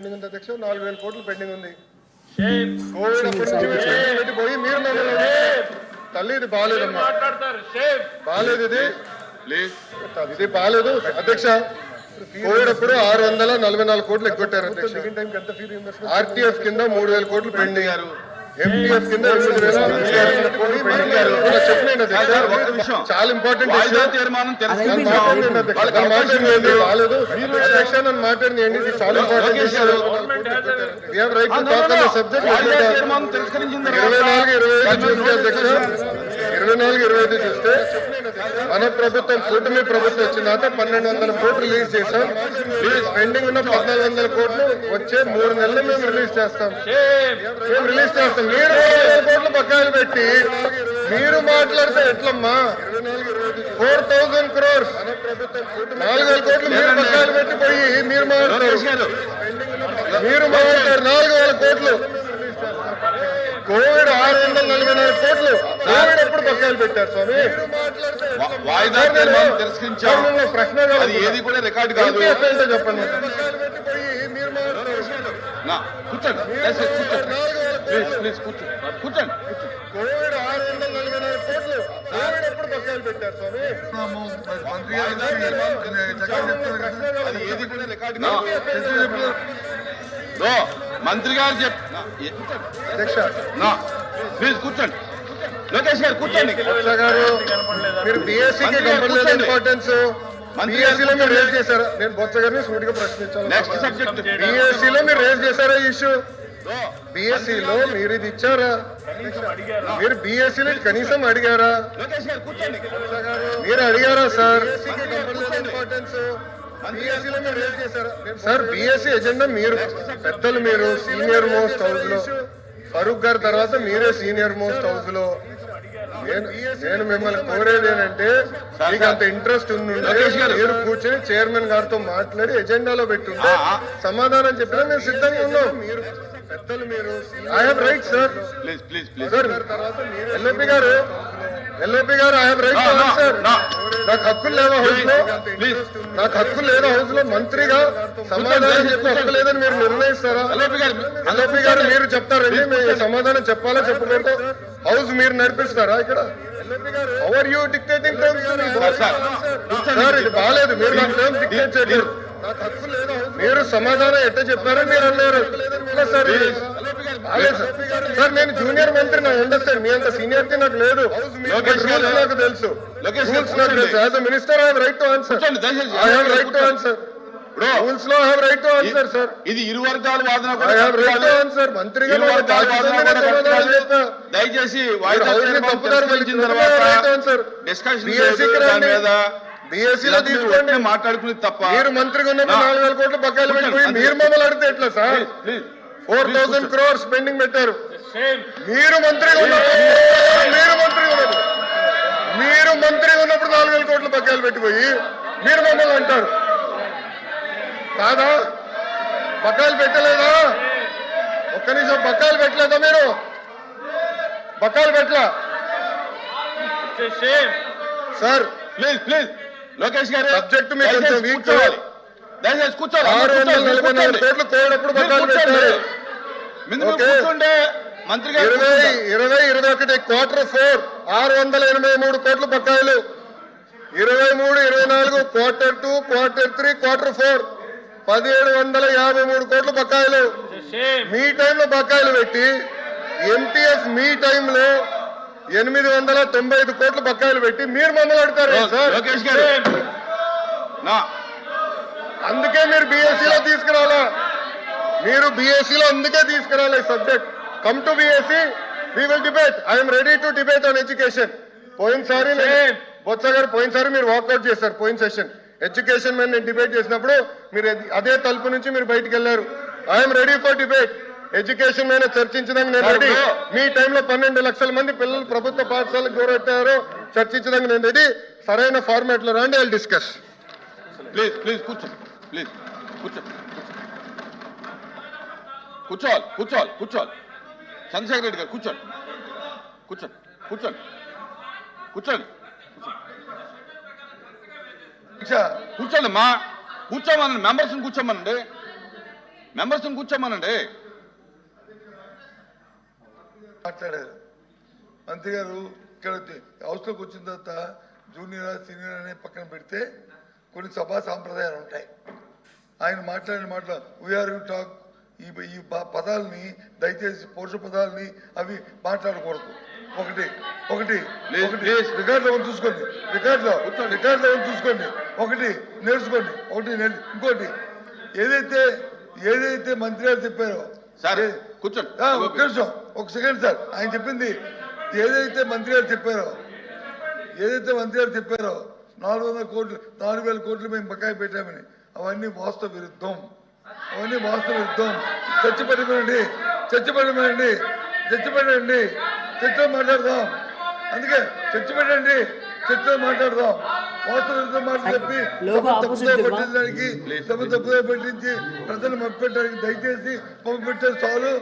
Pending ఉంది అధ్యక్ష నాలుగు వేల కోట్లు పెండింగ్ ఉంది. కోవిడ్ అప్పటి నుంచి పోయి మీరు తల్లి ఇది బాగాలేదమ్మా బాగాలేదు ఇది. ఇది బాగాలేదు అధ్యక్ష కోవిడ్ అప్పుడు ఆరు వందల నలభై నాలుగు కోట్లు ఎగ్గొట్టారు అధ్యక్ష. ఆర్టీఎఫ్ కింద మూడు వేల కోట్లు పెండింగ్ కింద నిమిషం. చాలా ఇంపార్టెంట్ తీర్మానం నన్ను తిరస్కరించాం. మాట్లాడండి అధ్యక్ష. వాళ్ళకి నన్ను అవకాశం మాట్లాడండి. లేదు. బాగాలేదు. అధ్యక్ష నన్ను మాట్లాడండి ఇది చాలా ఇంపార్టెంట్ లోకేష్ విషయం. గారు. We have right to ఆ, no, talk on no, the no. subject. వాయిదా లేకపోతే తీర్మానం తిరస్కరించిన ఇరవై తర్వాత నాలుగు ఇరవై ఐదు దాని మీద చూస్తే అధ్యక్ష ఇరవై నాలుగు ఇరవై ఐదు చూస్తే మన ప్రభుత్వం కూటమి ప్రభుత్వం వచ్చిన తర్వాత పన్నెండు వందల కోట్లు రిలీజ్ చేశాం. పెండింగ్ ఉన్న పద్నాలుగు వందల కోట్లు వచ్చే మూడు నెలలు మేము రిలీజ్ చేస్తాం. మేము రిలీజ్ చేస్తాం. మీరు కోట్లు బకాయిలు పెట్టి మీరు మాట్లాడితే ఎట్లమ్మా? Four thousand crores. నాలుగు వేల కోట్లు మీరు బకాయిలు పెట్టి పోయి మీరు మాట్లాడారు. మీరు మాట్లాడారు. నాలుగు వేల కోట్లు. కోవిడ్ ఆరు వందల నలభై బకాయిలు పెట్టారు స్వామి. వాయిదా తీర్మానం తిరస్కరించాం సార్, నేను ప్రశ్న అది. ఏది కూడా రికార్డు కాదు. చెప్పండి. కూర్చోండి. ప్లీజ్ ప్లీజ్ కూర్చోండి. కూర్చోండి. కోవిడ్ ఆరు వందల నలభై నాలుగు కోట్లు. కోవిడ్ ఎప్పుడు బకాయిలు పెట్టారు స్వామి? తీర్మానం అది ఏది కూడా రికార్డు మంత్రి గారు చెప్ ప్లీజ్ కూర్చోండి. లోకేష్ గారు కూర్చోండి గారు మీరు బీఎస్సీకి కంపెనీ. ఇంపార్టెన్స్ బీఎస్సీలో మీరు. రేజ్ చేశారా నేను బొత్స గారిని సూటిగా ప్రశ్నించాను నెక్స్ట్ సబ్జెక్ట్ బీఎస్సీలో మీరు రేజ్ చేశారా ఇష్యూ బీఎస్సీలో మీరు ఇది ఇచ్చారా మీరు బీఎస్సీలో కనీసం అడిగారా మీరు అడిగారా సార్ సార్ బిఎస్సీ ఎజెండా మీరు పెద్దలు మీరు సీనియర్ మోస్ట్ హౌస్లో ఫరూక్ గారి తర్వాత మీరే సీనియర్ మోస్ట్ హౌస్లో నేను మిమ్మల్ని కోరేది ఏంటంటే మీకు అంత ఇంట్రెస్ట్. మీరు కూర్చొని చైర్మన్ గారితో మాట్లాడి ఎజెండాలో పెట్టుంటే. సమాధానం చెప్పినా మేము సిద్ధంగా ఉన్నాం మీరు పెద్దలు మీరు. I have right sir please please please sir LOP garu LOP garu I have right no. నాకు హక్కులు లేవా హౌస్లో నాకు హక్కు లేదా హౌస్లో మంత్రిగా సమాధానం చెప్పే హక్కు లేదని మీరు నిర్ణయిస్తారా? ఎల్ఓపి గారు ఎల్ఓపి గారు మీరు చెప్తారండి మీరు సమాధానం చెప్పాలా చెప్పకూడదు. హౌస్ మీరు నడిపిస్తారా ఇక్కడ? Are you dictating sir, sir, sir ఇది బాగాలేదు. మీరు నాకు టర్మ్స్ డిక్టేట్ చేయలేదు మీరు సమాధానం ఎట్ట చెప్పారని మీరు అన్నారు సార్ సార్. సార్. నేను జూనియర్ మంత్రి నాకు అండర్స్టాండ్ మీ అంత సీనియారిటీ నాకు లేదు. రూల్స్ నాకు తెలుసు. లోకేష్ గారు రూల్స్ నాకు తెలుసు. As a minister I have right to answer కూర్చోండి దయచేసి. I have right to answer bro రూల్స్లో I have right to answer sir ఇది ఇరు వర్గాల వాదన I have right to answer. కాదు. దయచేసి వాయిదా తప్పుదారి తర్వాత డిస్కషన్ దాని మీద బీఎస్సీలో మీరు తీసుకోండి. ఒట్టిగా మాట్లాడుకునేది తప్ప. మీరు మంత్రిగా ఉన్నప్పుడు నాలుగు వేల కోట్లు బకాయిలు పెట్టిపోయి కూర్చోండి. మీరు మమ్మల్ని అడిగితే ఎట్లా sir? Four thousand crores pending పెట్టారు. మీరు మంత్రిగా ఉన్నప్పుడు మీరు మంత్రిగా ఉన్నప్పుడు మీరు మంత్రిగా ఉన్నప్పుడు నాలుగు వేల కోట్లు బకాయిలు పెట్టిపోయి మీరు మమ్మల్ని అంటారు. కాదా? బకాయిలు పెట్టలేదా? ఒక్క నిమిషం బకాయిలు పెట్టలేదా మీరు? బకాయిలు పెట్టలా? Sir please please. లోకేష్ గారు Subject మీకు కొంచెం weak. కూర్చోవాలి దయచేసి కూర్చోవాలి ఆరు వందల నలభై నాలుగు. కోట్లు బకాయిలు కూర్చోండి. పెట్టారు. కూర్చుంటే మంత్రి గారు ఇరవై. ఇరవై ఇరవై ఒకటి క్వార్టర్ ఫోర్ ఆరు వందల ఎనభై మూడు కోట్ల బకాయిలు ఇరవై మూడు ఇరవై నాలుగు quarter two quarter three quarter four పదిహేడు వందల యాభై మూడు కోట్ల బకాయిలు మీ టైంలో బకాయిలు పెట్టి ఎంటీఎఫ్ మీ టైంలో ఎనిమిది వందల తొంభై ఐదు కోట్ల బకాయిలు పెట్టి మీరు మమ్మల్ని అడుగుతారు లోకేష్ గారు. అందుకే మీరు బీఎస్సీలో తీసుకురావాలా? మీరు బీఎస్సీలో అందుకే తీసుకురావాలి subject. Come to BSC we will debate I'm ready to debate on education పోయినసారి బొత్స గారు పోయినసారి మీరు వాకౌట్ చేశారు పోయిన సెషన్ ఎడ్యుకేషన్ మీద నేను డిబేట్ చేసినప్పుడు మీరు అది- అదే తలుపు నుంచి మీరు బయటికి వెళ్ళారు. I'm ready for debate education మీద చర్చించడానికి నేను రెడీ. మీ టైంలో పన్నెండు లక్షల మంది పిల్లలు ప్రభుత్వ పాఠశాలకు దూరెట్టారో. చర్చించడానికి నేను రెడీ. సరైన ఫార్మాట్లో రండి ఐ డిస్కస్ ప్లీజ్ ప్లీజ్ కూర్చోండి. ప్లీజ్ కూర్చో కూర్చోవాలి కూర్చోవాలి కూర్చోవాలి. చంద్రశేఖర్ రెడ్డి గారు కూర్చోండి. కూర్చోండి కూర్చోండి. కూర్చోండి. కూర్చోండి అమ్మా కూర్చోమనండి. మెంబర్స్ కూర్చోమనండి. మెంబర్స్ కూర్చోమనండి. మాట్లాడారు. మంత్రి గారు ఇక్కడ హౌస్లోకి వచ్చిన తర్వాత జూనియర్ సీనియర్ అనే పక్కన పెడితే కొన్ని సభా సాంప్రదాయాలు ఉంటాయి. ఆయన మాట్లాడిన మాటలు వీఆర్ యూ టాక్ ఈ పదాలని దయచేసి పౌరుష పదాలని అవి మాట్లాడకూడదు. ఒకటి ఒకటి ఒకటి. రికార్డులో చూసుకోండి. రికార్డులో రికార్డులో చూసుకోండి. ఒకటి నేర్చుకోండి. ఒకటి నేర్చు ఇంకోటి. ఏదైతే ఏదైతే మంత్రి గారు చెప్పారో సార్ కూర్చోండి ఆ, ఒక్క నిమిషం ఒక సెకండ్ సార్. ఆయన చెప్పింది ఏదైతే మంత్రి గారు చెప్పారో ఏదైతే మంత్రి గారు చెప్పారో నాలుగు వందల కోట్లు నాలుగు వేల కోట్లు మేము బకాయి పెట్టామని అవన్నీ వాస్తవ విరుద్ధం. అవన్నీ వాస్తవ విరుద్ధం. చర్చ పెట్టమనండి చర్చ పెట్టమనండి చర్చ పెట్టండి చర్చలో మాట్లాడదాం. అందుకే చర్చ పెట్టండి చర్చలో మాట్లాడదాం. మాట చెప్పి తప్పుదో? పెట్టించడానికి తప్పుదో పెట్టించి ప్రజలు దయచేసి మభ్య పెట్టారు చాలు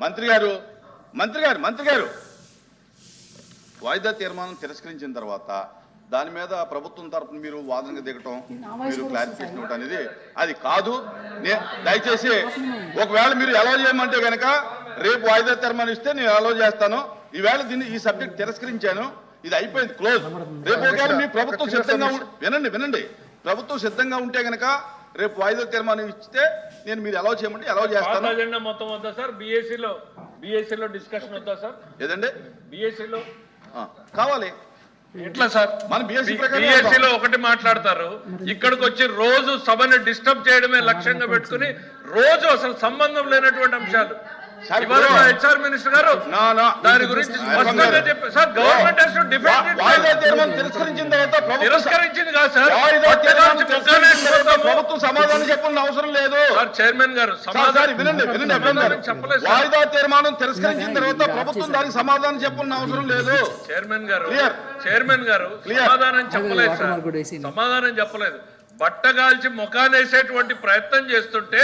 మంత్రి గారు మంత్రి గారు మంత్రి గారు. వాయిదా తీర్మానం తిరస్కరించిన తర్వాత దాని మీద ప్రభుత్వం తరపున మీరు వాదనకు దిగటం మీరు క్లారిఫికేషన్ ఇవ్వటం అనేది అది కాదు. నే- దయచేసి ఒకవేళ మీరు ఎలా చేయమంటే గనక రేపు వాయిదా తీర్మానం ఇస్తే నేను అలో చేస్తాను. ఈవేళ దీన్ని ఈ సబ్జెక్ట్ తిరస్కరించాను. ఇది అయిపోయింది క్లోజ్ రేపు ఒకవేళ మీ ప్రభుత్వం సిద్ధంగా వినండి వినండి. ప్రభుత్వం సిద్ధంగా ఉంటే గనక రేపు వాయిదా తీర్మానం ఇస్తే నేను మీరు ఎలా చేయమంటే పాత చేస్తాను. అజెండా మొత్తం వద్దా సార్? బిఎస్సిలో బిఎస్సిలో డిస్కషన్ వద్దా సార్? ఏదండి? బిఎస్సిలో కావాలి. ఎట్లా సార్? మన బిఎస్సిలో ఒకటి మాట్లాడతారు. ఇక్కడికి వచ్చి రోజు సభని డిస్టర్బ్ చేయడమే లక్ష్యంగా పెట్టుకుని రోజు అసలు సంబంధం లేనటువంటి అంశాలు. హెచ్ఆర్ మినిస్టర్ గారు నా, నా. దాని గురించి స్పష్టంగా చెప్పారు సార్ గవర్నమెంట్ హెస్ టు వా- వాయిదా డిఫెండ్ తీర్మానం తిరస్కరించిన తర్వాత ప్రభుత్వం తిరస్కరించింది కాదు సార్. ప్రభుత్వం సమాధానం చెప్పాల్సిన అవసరం లేదు. సార్ చైర్మన్ గారు చెప్పలేదు వాయిదా తీర్మానం తిరస్కరించిన తర్వాత ప్రభుత్వం దానికి సమాధానం చెప్పాల్సిన అవసరం లేదు. చైర్మన్ గారు. చైర్మన్ గారు. సమాధానం చెప్పలేదు సార్. సమాధానం చెప్పలేదు. బట్టగాల్చి ముఖానేసేటువంటి ప్రయత్నం చేస్తుంటే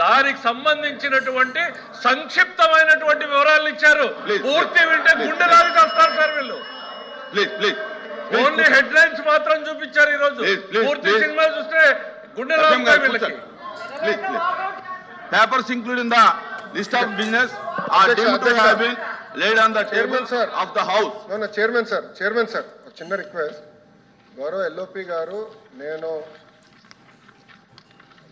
దానికి సంబంధించినటువంటి సంక్షిప్తమైనటువంటి వివరాలు ఇచ్చారు. పూర్తి వింటే గుండె please. రాలి చేస్తారు సార్ వీళ్ళు. Please please only headlines మాత్రం చూపించారు ఈ రోజు Please, please, పూర్తి. సినిమా చూస్తే గుండె వీళ్ళకి. Papers include in the list of business laid on the Chairman, sir. Of the house chairman sir chairman sir ఒక చిన్న రిక్వెస్ట్ గౌరవ ఎల్ఓపి గారు నేను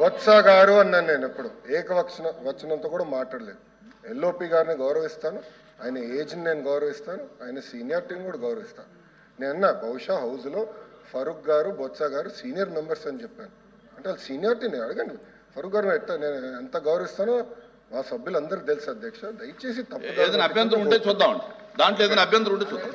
బొత్స గారు అన్నాను నేను ఎప్పుడు. ఏకవక్షణ వచనంతో కూడా మాట్లాడలేదు. ఎల్ఓపి గారిని గౌరవిస్తాను. ఆయన ఏజ్ని నేను గౌరవిస్తాను. ఆయన సీనియారిటీని కూడా గౌరవిస్తాను. నేను అన్నా బహుశా హౌస్లో ఫరూక్ గారు బొత్స గారు సీనియర్ మెంబర్స్ అని చెప్పాను. అంటే వాళ్ళు సీనియారిటీని అడగండి. ఫరూక్ గారు ఎంత నేను ఎంత గౌరవిస్తానో మా సభ్యులందరికీ తెలుసు అధ్యక్ష. దయచేసి తప్పు ఏదైనా అభ్యంతరం ఉంటే చూద్దాం దాంట్లో ఏదైనా అభ్యంతరం ఉంటే చూద్దాం.